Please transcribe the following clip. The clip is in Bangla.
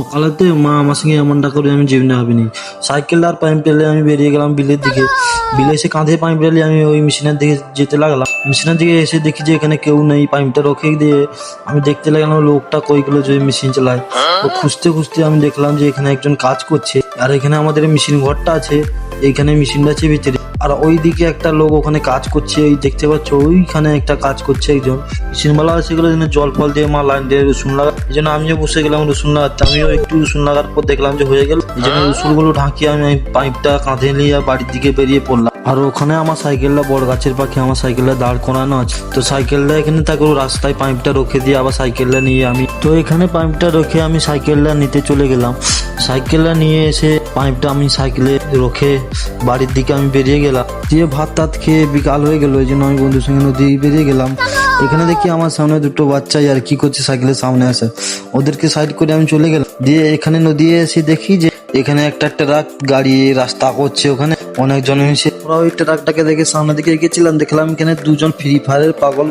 সকালেতে মা আমার সঙ্গে এমনটা করে আমি জীবনে ভাবিনি। সাইকেল আর পাইপ পেলে আমি বেরিয়ে গেলাম বিলের দিকে। বিলে এসে কাঁধে পাইপ পেলে আমি ওই মেশিনের দিকে যেতে লাগলাম। মেশিনের দিকে এসে দেখি যে এখানে কেউ নেই পাইপটা রখে দিয়ে। আমি দেখতে লাগলাম লোকটা কই গেলো যে মেশিন চালায়। তো খুঁজতে খুঁজতে আমি দেখলাম যে এখানে একজন কাজ করছে। আর এখানে আমাদের মেশিন ঘরটা আছে, এইখানে মেশিনটা আছে ভিতরে। আর ওইদিকে একটা লোক ওখানে কাজ করছে এই দেখতে পাচ্ছ ওইখানে একটা কাজ করছে একজন। মেশিনওয়ালা সেগুলো যেন জল ফল দিয়ে মা লাইন দিয়ে রসুন লাগা এই জন্য আমিও বসে গেলাম রসুন লাগাতে। আমিও একটু রসুন লাগার পর দেখলাম যে হয়ে গেল। এই জন্য রসুনগুলো ঢাকিয়ে আমি পাইপটা কাঁধে নিয়ে বাড়ির দিকে বেরিয়ে পড়লাম। আর ওখানে আমার সাইকেলটা বড় গাছের পাখি আমার সাইকেলটা দাঁড় করানো আছে। তো সাইকেলটা এখানে তাকে রাস্তায় পাইপটা রখে দিয়ে আবার সাইকেলটা নিয়ে আমি তো এখানে পাইপটা রেখে আমি সাইকেলটা নিতে চলে গেলাম। সাইকেলটা নিয়ে এসে পাইপটা আমি সাইকেলে রখে বাড়ির দিকে আমি বেরিয়ে গেলাম। দিয়ে ভাত টাত খেয়ে বিকাল হয়ে গেল এই জন্য আমি বন্ধুর সঙ্গে নদী বেরিয়ে গেলাম। এখানে দেখি আমার সামনে দুটো বাচ্চা আর কি করছে সাইকেলের সামনে আসে। ওদেরকে সাইড করে আমি চলে গেলাম। দিয়ে এখানে নদী এসে দেখি যে এখানে একটা ট্রাক গাড়ি রাস্তা করছে ওখানে। অনেকজন এসে ওরা ওই ট্রাকটাকে দেখে সামনের দিকে এগিয়েছিলাম দেখলাম এখানে দুজন ফ্রি ফায়ারের পাগল